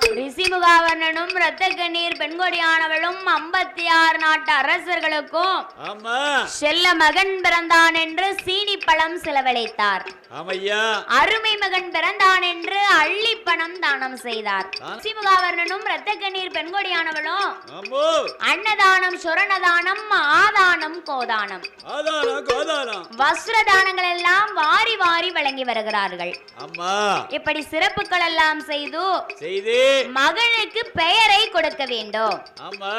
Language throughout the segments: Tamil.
Thank you. ரிஷிமுகாவர்ணனும் இரத்த கண்ணீர் பெண்கொடியானவளும் ஐம்பத்தி ஆறு நாட்டு அரசர்களுக்கும் செல்ல மகன் பிறந்தான் என்று சீனி பழம் செலவழித்தார். அருமை மகன் பிறந்தான் என்று அள்ளி பணம் தானம் செய்தார். ரிஷிமுகாவர்ணனும் இரத்த கண்ணீர் பெண்கொடியானவளும் அன்னதானம் சுரணதானம் ஆதானம் கோதானம். ஆதாரம் கோதாரம் வஸ்திர தானங்கள் எல்லாம் வாரி வாரி வழங்கி வருகிறார்கள். இப்படி சிறப்புகள் எல்லாம் செய்து செய்தி மகனுக்கு பெயரை கொடுக்க வேண்டும். ஆமா.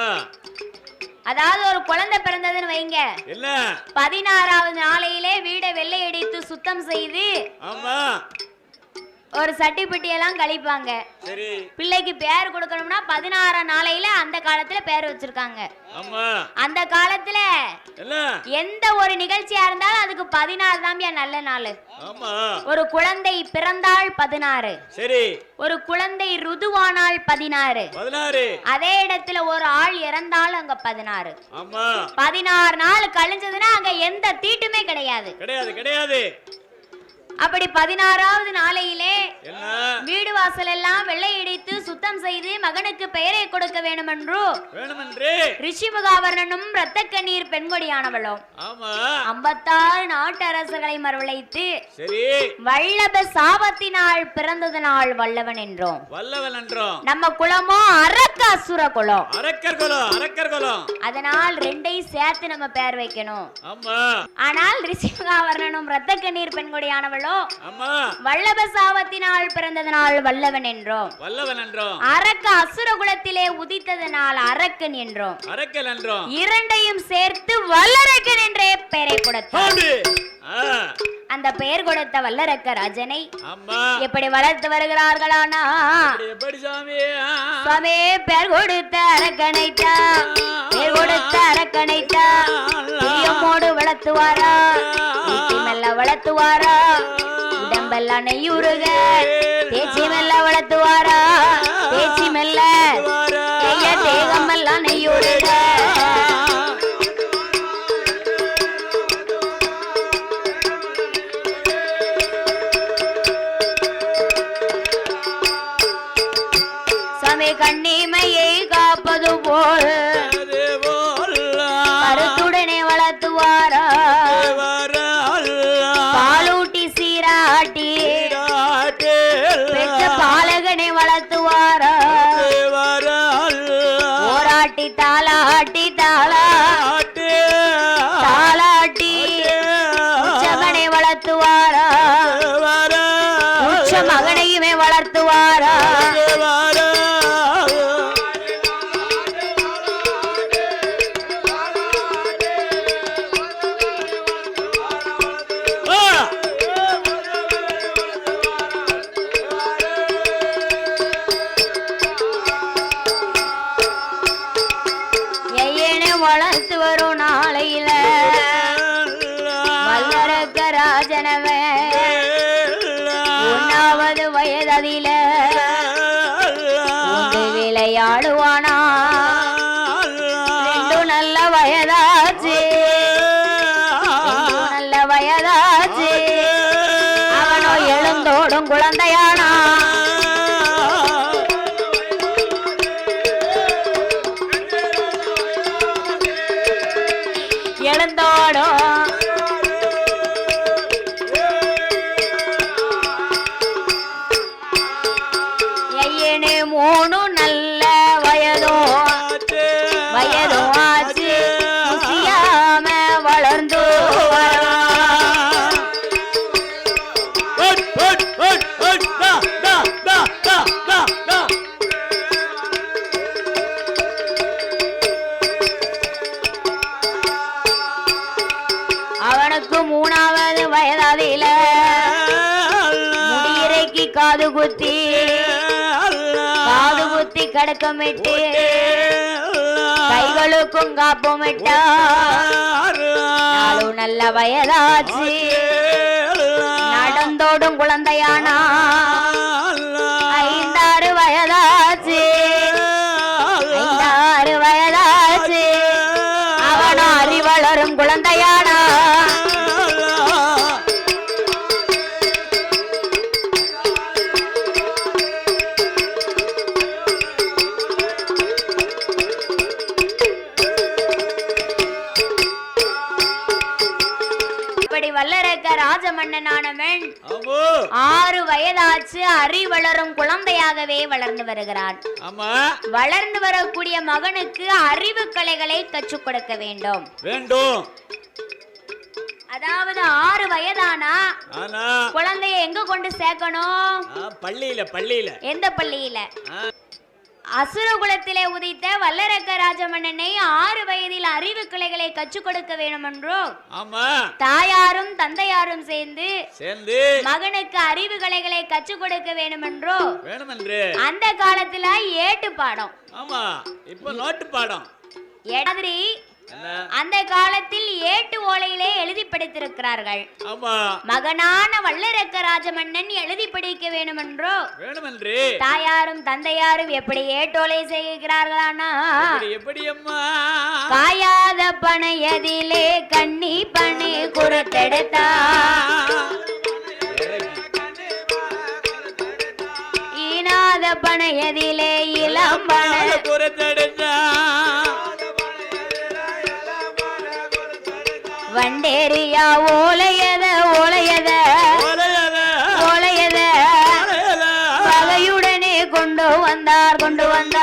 அதாவது ஒரு குழந்தை பிறந்ததுன்னு வைங்க. பதினாறாவது நாளையிலே வீடை வெள்ளையடித்து சுத்தம் செய்து ஆமா. ஒரு சட்டி எல்லாம் கழிப்பாங்க. சரி. பிள்ளைக்கு பேர் கொடுக்கணும்னா பதினாறாம் நாளையில அந்த காலத்துல பேர் வச்சிருக்காங்க. ஆமா. அந்த காலத்துல எந்த ஒரு நிகழ்ச்சியா இருந்தாலும் அதுக்கு பதினாறு தாம்பியா நல்ல நாள். ஆமா. ஒரு குழந்தை பிறந்தால் பதினாறு. சரி. ஒரு குழந்தை ருதுவானால் பதினாறு. அதே இடத்துல ஒரு ஆள் இறந்தால் அங்க பதினாறு. ஆமா. பதினாறு நாள் கழிஞ்சதுன்னா அங்க எந்த தீட்டுமே கிடையாது. கிடையாது கிடையாது. அப்படி பதினாறாவது நாளையிலே வீடு வாசல் எல்லாம் வெள்ளை இடித்து சுத்தம் செய்து மகனுக்கு பெயரை கொடுக்க வேண்டுமென்று வேணுமென்று? ரிஷிமுகாவர்ணனும் இரத்த கண்ணீர் பெண்கொடியானவளும் ஐம்பத்தாறு நாட்டு அரசர்களை மறுவழைத்து வல்லப சாபத்தினால் பிறந்ததனால் வல்லவன் என்றோம். வல்லவன் என்றோம். நம்ம குலமோ அரக்க அசுர குலம். அரக்கர் குலம் அரக்கர் குலம். அதனால் ரெண்டையும் சேர்த்து நம்ம பேர் வைக்கணும். ஆனால் ரிஷிமுகாவர்ணனும் இரத்த கண்ணீர் பெண்கொடியானவளோ ஆமா. வல்லப சாபத்தினால் பிறந்ததனால் வல்லவன் என்றோம். வல்லவன் என்றோம். அரக்க அசுர குலத்திலே உதித்ததனால் அரக்கன் என்றோம். அரக்கல் என்றோம். இரண்டையும் சேர்த்து வல்லரக்கன் என்றே பெயரை. ஆ, அந்த பெயர் கொடுத்த வல்லரக்க ராஜனை எப்படி வளர்த்து வருகிறார்களானா? சுவாமி பெயர் கொடுத்த அரக்கனைத்தா? பெயர் கொடுத்த அரக்கனைத்தா? பிரியமோடு வளர்த்துவாரா? மெல்ல வளர்த்துவாரா? உடம்பெல்லாம் நெய்யுருக. தேச்சி மெல்ல வளர்த்துவாரா? தேச்சி மெல்ல ஐய தேகம் எல்லாம் நெய்யுருக. கண்ணிமையை காப்பது போல் வளர்த்து வரும் நாளையில கடக்கமிட்டு கைகளுக்கும் காப்பமிட்டா நாளும் நல்ல வயதாச்சு நடந்தோடும் குழந்தையானா வயதாச்சு அறிவளரும் குழந்தையாகவே வளர்ந்து வருகிறான் வளர்ந்து வரக்கூடிய மகனுக்கு அறிவு கலைகளை கற்றுக் கொடுக்க வேண்டும். வேண்டும். அதாவது ஆறு வயதானா? குழந்தைய எங்க கொண்டு சேர்க்கணும்? பள்ளியில பள்ளியில. எந்த பள்ளியில? ஆ, அசுர குலத்திலே உதித்த வல்லரக்க ராஜமன்னனை ஆறு வயதில் அறிவு கலைகளை கற்றுக் கொடுக்க வேண்டும் என்றோ ஆமா. தாயாரும் தந்தையாரும் சேர்ந்து சேர்ந்து மகனுக்கு அறிவு கலைகளை கற்றுக் கொடுக்க வேண்டும் என்றோ வேணுமென்று. அந்த காலத்துல ஏட்டு பாடம். ஆமா. இப்ப நோட்டு பாடம். என்ன அந்த காலத்தில் ஏட்டு ஓலையிலே எழுதி படித்திருக்கிறார்கள். மகனான வல்லரக்க ராஜமன்னன் எழுதி படிக்க வேண்டும் என்றோ தாயாரும் தந்தையாரும் எப்படி ஏட்டோலை செய்கிறார்களானா? எப்படி எப்படி அம்மா? காயாத பனையதிலே கண்ணி பனை குறுத்தெடுத்தா ஈனாத பனையதிலே இளம் பனை புறத்தெடுத்தா ஓலையத ஓலையத, ஓலையத. ஓலையத, பகையுடனே கொண்டு வந்தார் கொண்டு வந்தார்.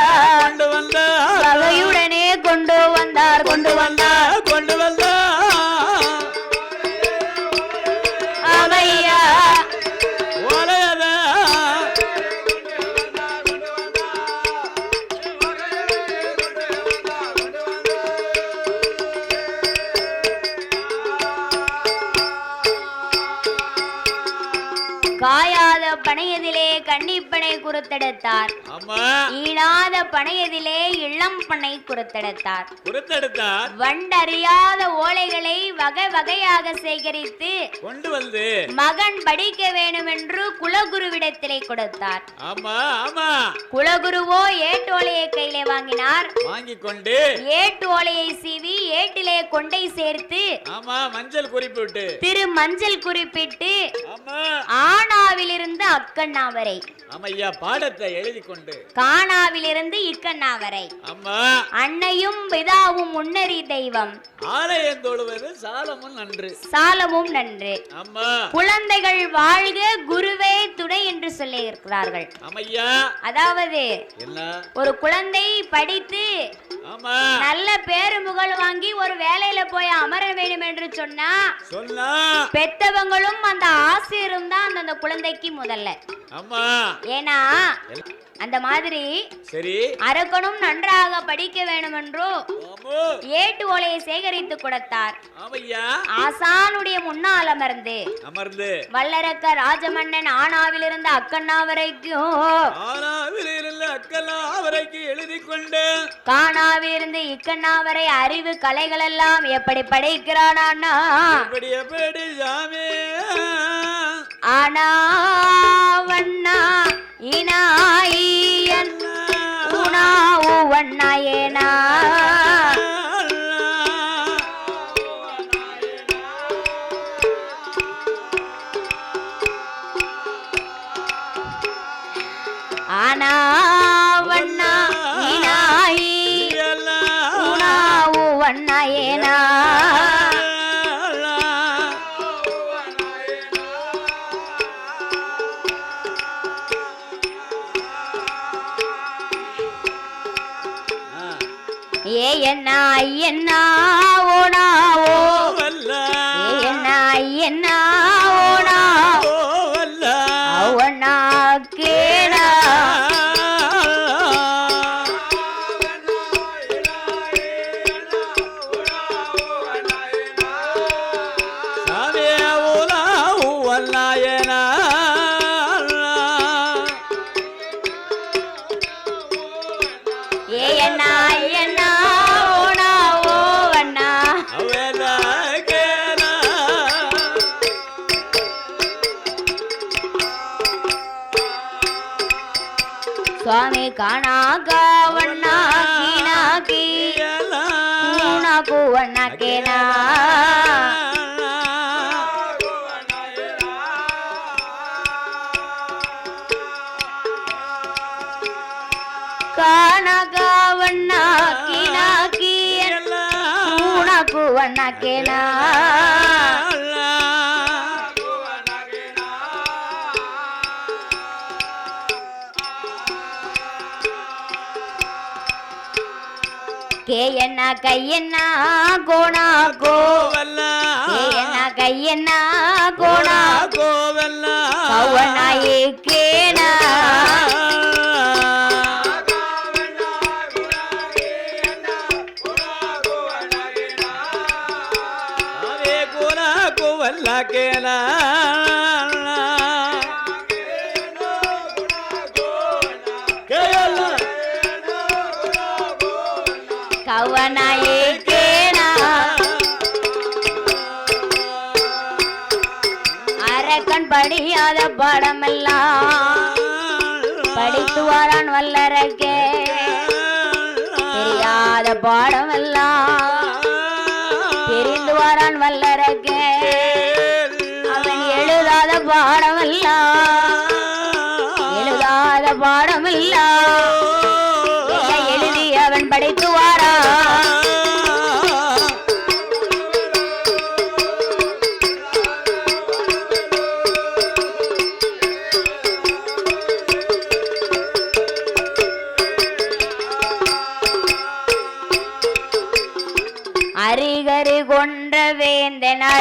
கன்னிப்பனை குறுத்தெடுத்தார் பனையதிலே இளம் பனை குறுத்தெடுத்தார் புறத்தெடுத்தார் வண்டறியாத ஓலைகளை வகை வகையாக சேகரித்து கொண்டு வந்து மகன் படிக்க வேண்டுமென்று குலகுருவிடத்திலே கொடுத்தார். ஆமா ஆமா. குலகுருவோ ஏட்டோலையை கையிலே வாங்கினார். வாங்கி கொண்டு ஏட்டு ஓலையை சீவி ஏட்டிலே கொண்டை சேர்த்து ஆமா மஞ்சள் குறிப்பு விட்டு திரு மஞ்சள் குறிப்பிட்டு ஆமா. ஆனாவிலிருந்து அக்கண்ணா வரை ஆமா ஐயா பாடத்தை எழுதி கொண்டு கானாவிலிருந்து இக்கண்ணா வரை. அன்னையும் பிதாவும் முன்னறி தெய்வம். ஆலயம் தொழுவது சாலமும் நன்று. சாலமும் நன்று. குழந்தைகள் வாழ்க குருவே துணை என்று சொல்லி இருக்கிறார்கள். அதாவது ஒரு குழந்தை படித்து நல்ல பேரு புகழ் வாங்கி ஒரு வேலையில போய் அமர வேண்டும் என்று சொன்னா பெத்தவங்களும் அந்த ஆசிரியரும் தான் அந்த குழந்தைக்கு முதல்ல. ஏன்னா அந்த மாதிரி சரி. அரக்கனும் நன்றாக படிக்க வேண்டும் என்றோ ஏட்டு ஓலையை சேகரித்து கொடுத்தார். ஆசானுடைய முன்னால் அமர்ந்து அமர்ந்து. வல்லரக்க ராஜமன்னன் ஆனாவிலிருந்து அக்கண்ணா வரைக்கும் ஆனாவில் இருந்த அக்கலா அவரைக்கு எழுதி கொண்டு காணாவிலிருந்து இக்கண்ணா வரை அறிவு கலைகள் எல்லாம் எப்படி படைக்கிறானா எப்படி எப்படி ஆனா வண்ணா இனாயியன் உணாவு வண்ணாயேனா ஏ என்ன ஐயன்னா ஓனாவோ ஏ என்ன ಕಾಣಗಾವಣ್ಣಾಕಿ ನಾಕಿ ಕೂಣಕುವಣ್ಣಕ್ಕೆ ನಾ கேயண்ணா கையண்ணா கோணா கோவல்லா கேயண்ணா கையண்ணா கோணா கோவல்லா கவனாயே கேனா கௌவனாயே கேனா அரக்கன் படியாத பாடமெல்லாம் படித்து வாரான் வல்லரக்கே. தெரியாத பாடமெல்லாம்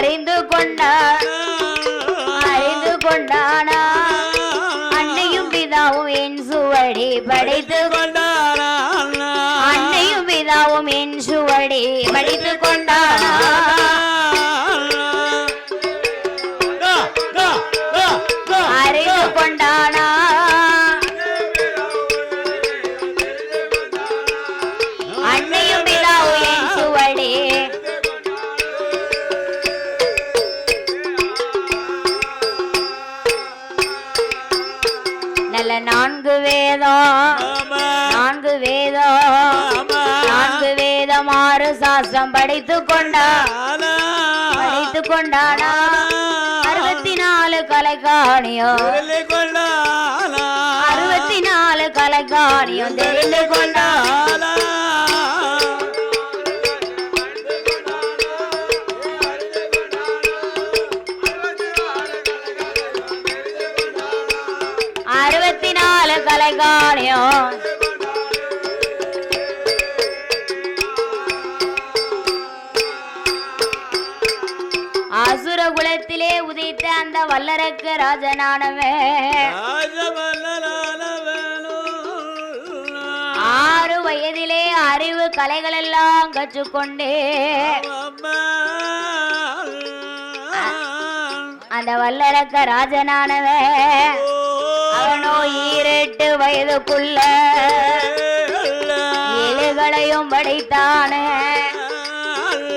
அறிந்து கொண்டான் அறிந்து கொண்டானா? அன்னையும் பிதாவும் என் சுவடி படைத்து அன்னையும் பிதாவும் என் சுவடி படித்து கொண்டானா சாஸ்திரம் படித்து கொண்டா. படித்து கொண்டானா. அறுபத்தி நாலு கலைக்காணியம் அறுபத்தி நாலு கலைக்காணியம் தெரிந்து கொண்டா அறுபத்தி வல்லரக்க ராஜனானவன் ஆறு வயதிலே அறிவு கலைகள் எல்லாம் கற்றுக்கொண்டே. அந்த வல்லரக்க ராஜனானவன் அவனோ ஈரெட்டு வயதுக்குள்ள ஏழுகளையும் படைத்தான.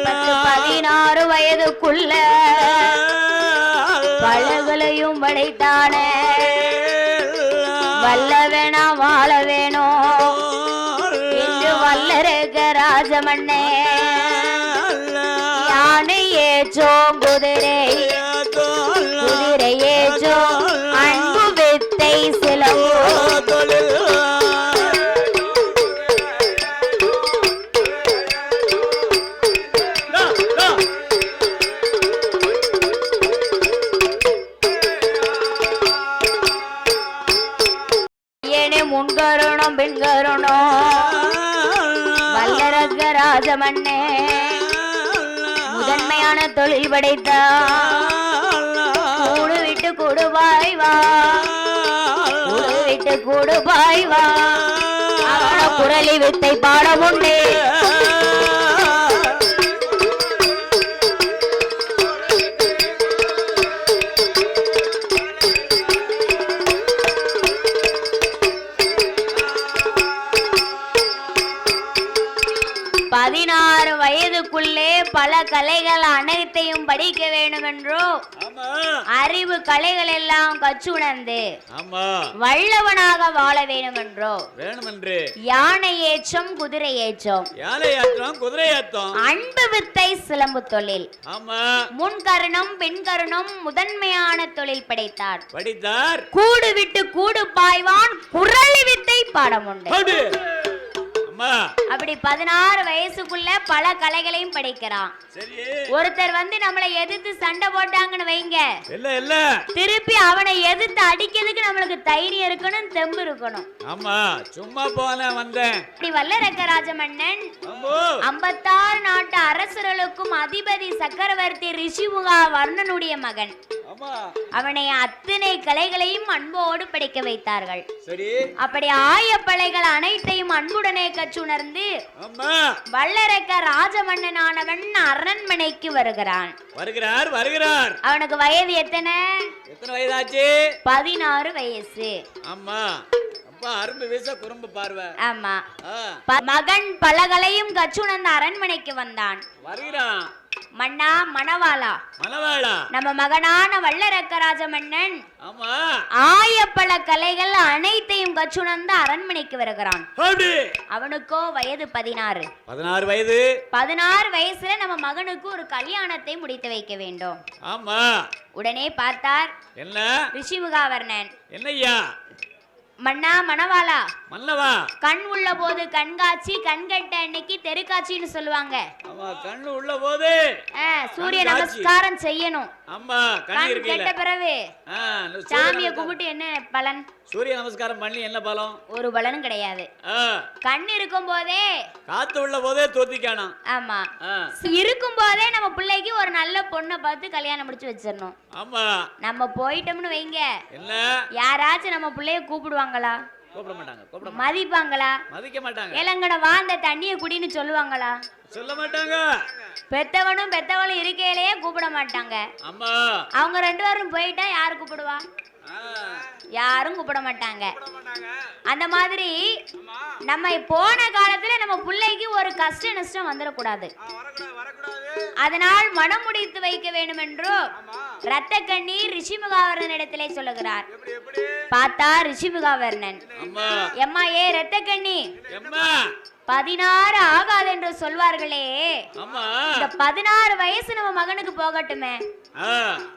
பத்து பதினாறு வயதுக்குள்ள பழகளையும் படைத்தானே வல்ல வேணா வாழ வேணும் இன்று வல்லரக ராஜமண்ணே யானையே ஏற்றோம் மண்ணே. ராஜமண்ணே முதன்மையான தொழில் படைத்தா கூடு விட்டு கூடுபாய் வா. கூடு விட்டு கூடுபாய் வா. குரலி வித்தை பாடமுண்டே. பல கலைகள் அனைத்தையும் படிக்க வேண்டும் என்றோ அறிவு கலைகள் எல்லாம் கற்றுணர்ந்து வல்லவனாக வாழ வேண்டும் என்றோ வேணுமென்று. யானை ஏற்றம் குதிரை ஏற்றம். குதிரை ஏற்றம். அன்பு வித்தை சிலம்பு தொழில். ஆமா. முன்கருணம் பின்கருணம் முதன்மையான தொழில் படைத்தார். படித்தார். கூடு விட்டு கூடு பாய்வான் குரலி வித்தை பாடம் உண்டு ஆமா அப்படி பதினாறு வயசுக்குள்ள பல கலைகளையும் படிக்கிறான். ஒருத்தர் வந்து நம்மளை எதிர்த்து சண்டை போட்டாங்கன்னு வைங்க. இல்ல இல்ல. திருப்பி அவனை எதிர்த்து அடிக்கிறதுக்கு நம்மளுக்கு தைரியம் இருக்கணும் தெம்பு இருக்கணும். ஆமா சும்மா போனேன் வந்தேன். இப்படி வல்லரக்கராஜ மன்னன் அம்போ. ஐம்பத்தாறு நாட்டு அரசர்களுக்கும் அதிபதி சக்கரவர்த்தி ரிஷிமுகா வர்ணனுடைய மகன். அவனை அத்தனை கலைகளையும் அன்போடு படிக்க வைத்தார்கள். அப்படி ஆயப்பலைகள் அனைத்தையும் அன்புடனே கற்றுணர்ந்து வல்லரக்க ராஜமன்னனானவன் அரண்மனைக்கு வருகிறான். வருகிறார் வருகிறார். அவனுக்கு வயது எத்தனை? எத்தனை வயதாச்சு? பதினாறு வயசு. ஆமா. மகன் பலகலையும் கற்றுணர்ந்த அரண்மனைக்கு வந்தான். வருகிறான். மன்னா மணவாளா. மலவாளா நம்ம மகனான வல்லரக்கராஜ மன்னன் ஆமா. ஆயப்பல கலைகள் அனைத்தையும் கற்றுணர்ந்து அரண்மனைக்கு வருகிறான். அவனுக்கோ வயது பதினாறு. பதினாறு வயது? பதினாறு வயசுல நம்ம மகனுக்கு ஒரு கல்யாணத்தை முடித்து வைக்க வேண்டும். ஆமா. உடனே பார்த்தார் என்ன? ரிஷிமுகாவர்ணன். என்னய்யா? மன்னா மணவாளா? மன்னவா? கண் உள்ள போது கண்காட்சி கண்கட்ட அன்னைக்கு தெருக்காட்சின்னு சொல்லுவாங்க. ஆமா கண்ணு உள்ள போது சூரிய. நமஸ்காரம் செய்யணும். ஆமா கண் கெட்ட பிறகு சாமியை. கும்பிட்டு என்ன பலன்? சூரிய நமஸ்காரம் பண்ணி என்ன பலம்? ஒரு பலனும் கிடையாது. கண் இருக்கும் போதே காத்து உள்ள போதே தோத்திக்கானாம். ஆமா. இருக்கும் போதே நம்ம பிள்ளைக்கு ஒரு நல்ல பொண்ணை பார்த்து கல்யாணம் முடிச்சு வச்சிடணும். ஆமா. நம்ம போயிட்டோம்னு வைங்க. என்ன? யாராச்சும் நம்ம பிள்ளைய கூப்பிடுவாங்களா? கூப்பிட மாட்டாங்க கூப்பிட. மதிப்பாங்களா? மதிக்க மாட்டாங்க. இளங்கட வாழ்ந்த தண்ணிய குடின்னு சொல்லுவாங்களா? சொல்ல மாட்டாங்க. பெத்தவனும் பெத்தவளும் இருக்கையிலேயே கூப்பிட மாட்டாங்க. ஆமா. அவங்க ரெண்டு பேரும் போயிட்டா யாரு கூப்பிடுவா? யாரும் கூப்பிட மாட்டாங்க அந்த மாதிரி நம்ம போன காலத்துல நம்ம பிள்ளைக்கு ஒரு கஷ்ட நஷ்டம் வந்துடக்கூடாது. அதனால் மனம் முடித்து வைக்க வேண்டும் என்றோ ரத்த கண்ணீர் ரிஷிமுகாவர்ணனிடத்திலே சொல்லுகிறார். பார்த்தா ரிஷிமுகாவர்ணன் எம்மா ஏ ரத்த கண்ணி பதினாறு ஆகாது என்று சொல்வார்களே இந்த பதினாறு வயசு நம்ம மகனுக்கு போகட்டுமே.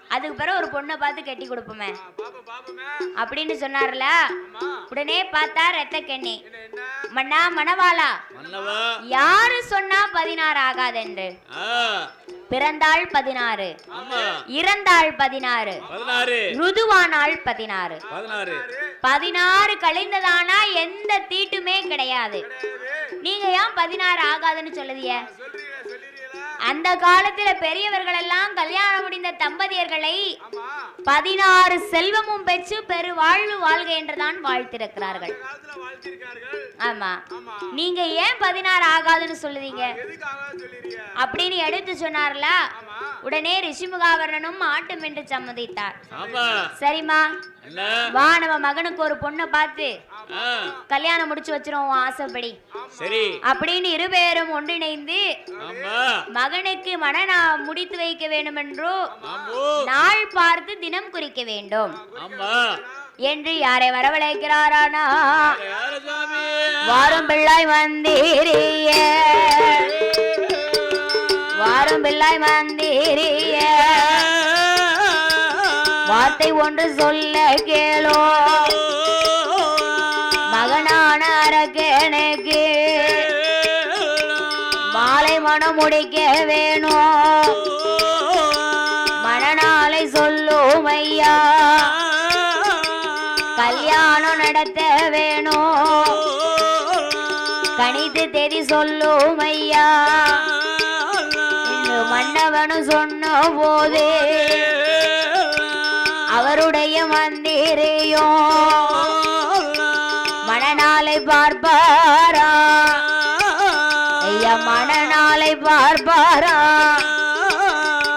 அதுக்கு பிறகு ஒரு பொண்ணை பார்த்து கட்டி கொடுப்போமே. அப்படின்னு சொன்னார்ல. உடனே பார்த்தா ரத்த கண்ணி. மன்னா மணவாளா? யாரு சொன்னா பதினாறு ஆகாதென்று? ஆ, பிறந்தாள் பதினாறு. இறந்தாள் பதினாறு. ருதுவானாள் பதினாறு. பதினாறு. கழிந்ததானா எந்த தீட்டுமே கிடையாது. நீங்க ஏன் பதினாறு ஆகாதுன்னு சொல்லுதிய? அந்த காலத்துல பெரியவர்கள் எல்லாம் கல்யாணம் முடிந்த தம்பதியர்களை பதினாறு செல்வமும் பெற்று பெரு வாழ்வு வாழ்க என்றுதான் வாழ்த்திருக்கிறார்கள். ஆமா. நீங்க ஏன் பதினாறு ஆகாதுன்னு சொல்லுதீங்க? அப்படின்னு எடுத்து சொன்னார்ல. உடனே ரிஷிமுகாவர்ணனும் ஆட்டும் என்று சம்மதித்தார். ஆமா. சரிம்மா. என்ன? வா நம்ம மகனுக்கு ஒரு பொண்ணை பார்த்து. கல்யாணம் முடிச்சு வச்சிரும் உன் ஆசைப்படி. அப்படின்னு இருவேரும் ஒன்றிணைந்து ஆமா. மகனுக்கு மன முடித்து வைக்க வேண்டும் என்றோ நாள் பார்த்து தினம் குறிக்க வேண்டும். என்று யாரை வரவழைக்கிறாரானா? வாரும் பிள்ளாய் மந்திரிய வாரும் பிள்ளாய் மந்திரிய வார்த்தை ஒன்று சொல்ல கேளோ. மனம் முடிக்க வேணும் மனநாளை சொல்லும் ஐயா கல்யாணம் நடத்த வேணும் கணித்து தேதி சொல்லும் ஐயா மன்னவனு மன்னவனும் சொன்ன போது அவருடைய மந்திரியும் பார்ப்பாரா?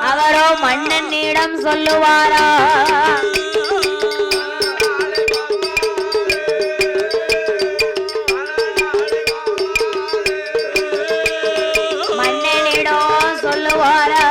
அவரோ மன்னனிடம் சொல்லுவாரா? சொல்லுவாரா?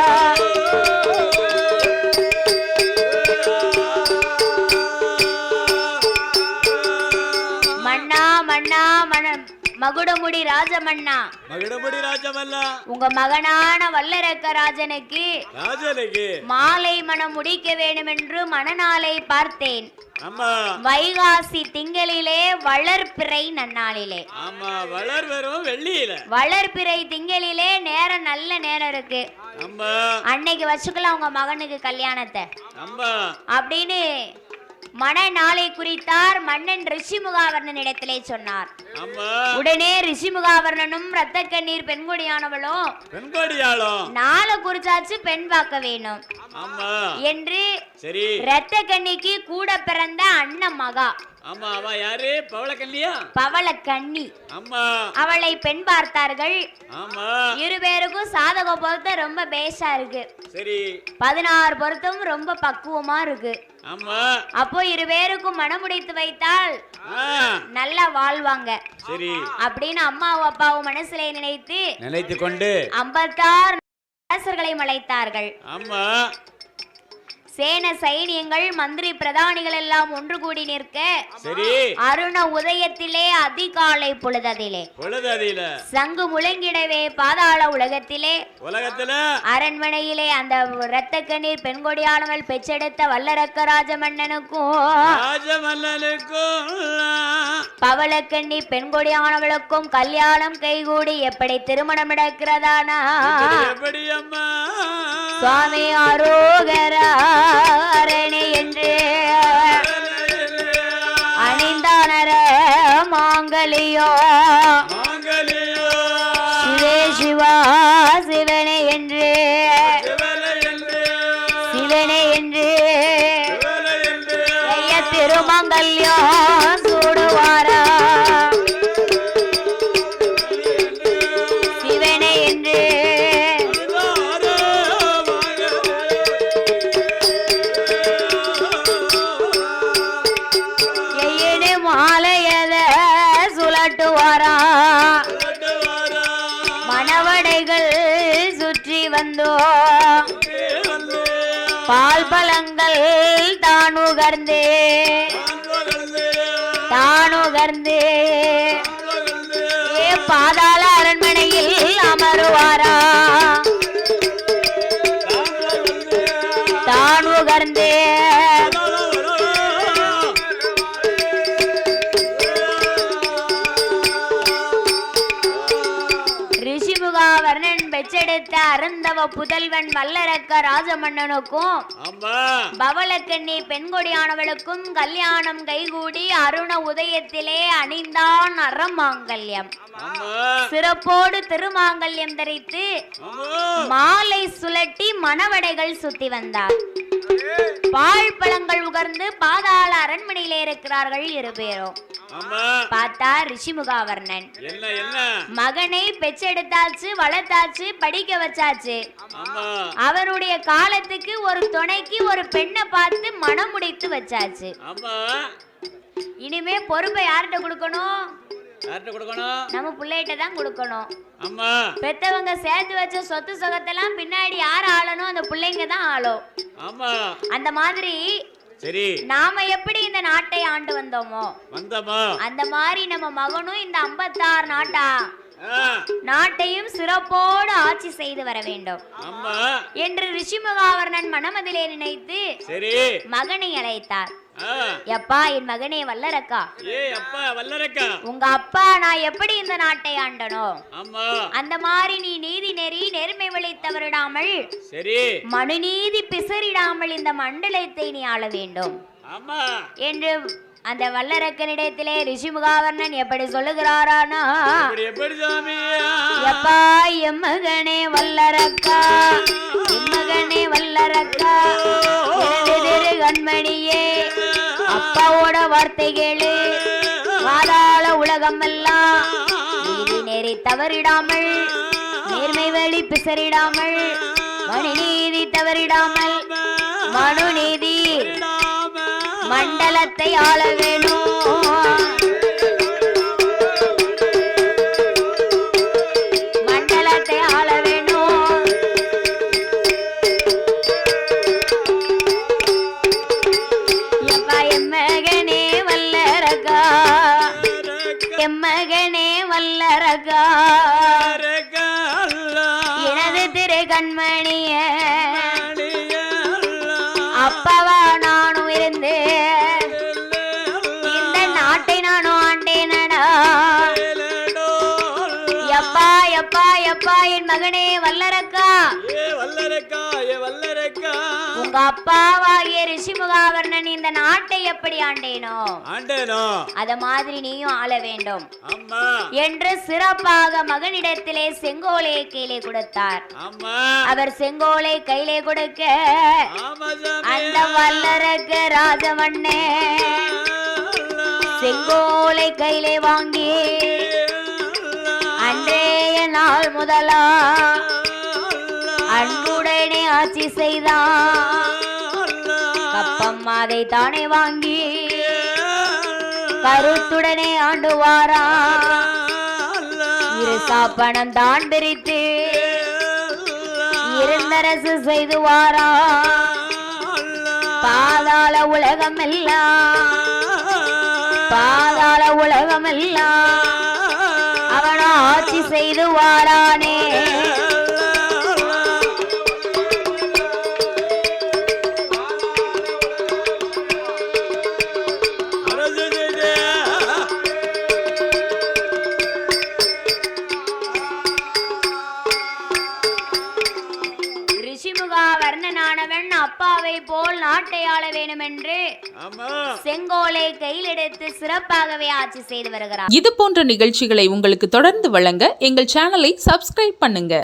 மகுடமுடி ராஜமன்னா. மகிடமுடி ராஜமல்ல. உங்க மகனான வல்லரக்க ராஜனுக்கு ராஜனுக்கு. மாலை மனம் முடிக்க வேண்டுமென்று மனநாளை பார்த்தேன். ஆமா. வைகாசி திங்களிலே வளர்பிறை நன்னாளிலே. ஆமா வளர் வரும் வெள்ளியில. வளர்பிறை திங்களிலே நேரம் நல்ல நேரம் இருக்கு. அன்னைக்கு வச்சுக்கலாம் உங்க மகனுக்கு கல்யாணத்தை. அப்படின்னு மன நாளை குறித்தார் மன்னன் ரிஷிமுகாவர்ணன் இடத்திலே சொன்னார் உடனே ரிஷிமுகாவர்ணனும் ரத்த கண்ணீர் பெண்கொடியானவளும் நாளை குறிச்சாச்சு பெண் பார்க்க வேணும் என்று ரத்த கண்ணிக்கு கூட பிறந்த அண்ணன் மகா. ஆமா அவ யாரு? பவளக்கல்லியா பவள கண்ணி ஆமா அவளை பெண் பார்த்தார்கள். ஆமா. இருபேருக்கும் சாதக பொருத்தம் ரொம்ப பேஷா இருக்கு. சரி. பதினாறு பொருத்தமும் ரொம்ப பக்குவமா இருக்கு. ஆமா. அப்போ இருபேருக்கும் மனமுடித்து வைத்தால் நல்லா வாழ்வாங்க. சரி. அப்படின்னு அம்மாவும் அப்பாவும் மனசுல நினைத்து நினைத்து கொண்டு ஐம்பத்தாறு அரசர்களை அழைத்தார்கள் ஆமா. சேன சைனியங்கள் மந்திரி பிரதானிகள் எல்லாம் ஒன்று கூடி நிற்க அருண உதயத்திலே அதிகாலை பொழுததிலே. சங்கு முழங்கிடவே பாதாள உலகத்திலே. உலகத்துல. அரண்மனையிலே அந்த இரத்த கண்ணீர் பெண்கொடியானவள் பெற்றெடுத்த வல்லரக்க ராஜ மன்னனுக்கும் பவளக்கண்ணி பெண்கொடியானவளுக்கும் கல்யாணம் கைகூடி எப்படி திருமணம் நடக்கிறதானா? எப்படி அம்மா? சுவாமி என்று. அணிந்தானர மாங்கலியோ. சிவே சிவா சிவனே என்று. என்று. திருமங்கல்யம் புதல்வன் வல்லரக்க ராஜமன்னனுக்கும் பவளக்கண்ணி பெண்கொடியானவளுக்கும் கல்யாணம் கைகூடி அருண உதயத்திலே அணிந்தான் அறமாங்கல்யம். சிறப்போடு திருமாங்கல்யம் தரித்து மாலை சுழட்டி மணவடைகள் சுத்தி வந்தார். பால் பழங்கள் உகர்ந்து பாதாள அரண்மனையிலே இருக்கிறார்கள் இரு பேரும். பார்த்தா ரிஷிமுகாவர்ணன். என்ன என்ன? மகனை பெற்றெடுத்தாச்சு வளர்த்தாச்சு படிக்க வச்சாச்சு. அவருடைய காலத்துக்கு ஒரு துணைக்கு ஒரு பெண்ணை பார்த்து மனம் முடித்து வச்சாச்சு. ஆமா. இனிமே பொறுப்பை யார்கிட்ட கொடுக்கணும்? யார்கிட்ட கொடுக்கணும்? நம்ம பிள்ளைகிட்ட தான் கொடுக்கணும். ஆமா. பெத்தவங்க சேர்த்து வச்ச சொத்து சுகத்தெல்லாம் பின்னாடி யார் ஆளணும்? அந்த பிள்ளைங்க தான் ஆளும். ஆமா. அந்த மாதிரி சரி. நாம எப்படி இந்த நாட்டை ஆண்டு வந்தோமோ? வந்தமா? அந்த மாதிரி நம்ம மகனும் இந்த ஐம்பத்தாறு நாட்டா நாட்டையும் சிறப்போடு ஆட்சி செய்து வர வேண்டும். என்று ரிஷிமுகாவர்ணன் மனமதிலே நினைத்து மகனை அழைத்தார். எப்பா என் மகனே வல்லரக்கா? அப்பா வல்லரக்கா? உங்க அப்பா நான் எப்படி இந்த நாட்டை ஆண்டனோ? அந்த மாதிரி நீ நீதி நெறி நேர்மை வழி தவறிடாமல் சரி. மனுநீதி பிசறிடாமல் இந்த மண்டலத்தை நீ ஆள வேண்டும். என்று அந்த வல்லரக்கனிடத்திலே ரிஷிமுகாவர்ணன் எப்படி சொல்லுகிறாரானா? எப்பா எம் மகனே வல்லரக்கா எம் மகனே வல்லரக்கா திரு கண்மணியே அப்பாவோட வார்த்தை கேளு பாதாள உலகம் எல்லாம் நீதி நெறி தவறிடாமல் நேர்மை வழி பிசறிடாமல் மணி நீதி தவறிடாமல் மனு நீதி மண்டலத்தை ஆள வேண்டும். எப்பா என் மகனே வல்லரக்கா. ஏ வல்லரக்கா ஏ வல்லரக்கா. உங்க அப்பாவாகிய ரிஷிமுகாவர்ணன் இந்த நாட்டை எப்படி ஆண்டேனோ? ஆண்டேனோ. அத மாதிரி நீயும் ஆள வேண்டும். அம்மா என்று சிறப்பாக மகனிடத்திலே செங்கோலை கையிலே கொடுத்தார். அவர் செங்கோலை கையிலே கொடுக்க அந்த வல்லரக்க ராஜவண்ணே. செங்கோலை கையிலே வாங்கி. அன்றைய நாள் முதலா. அன்புடனே ஆட்சி செய்தான் அல்லா. அதை தானே வாங்கி கருத்துடனே ஆண்டுவாரா. இரு சாப்பணம் தான் பிரித்து இருந்தரசு செய்துவாரா பாதாள உலகம் எல்லாம் பாதாள உலகம் எல்லாம் ஆட்சி செய்து வாரானே ரிஷிமுகா வர்ணனானவன் அப்பாவை போல் நாட்டை ஆள வேண்டுமென்று செங்கோலை கையில் எடுத்து சிறப்பாகவே ஆட்சி செய்து வருகிறார். இது போன்ற நிகழ்ச்சிகளை உங்களுக்கு தொடர்ந்து வழங்க எங்கள் சேனலை சப்ஸ்கிரைப் பண்ணுங்க.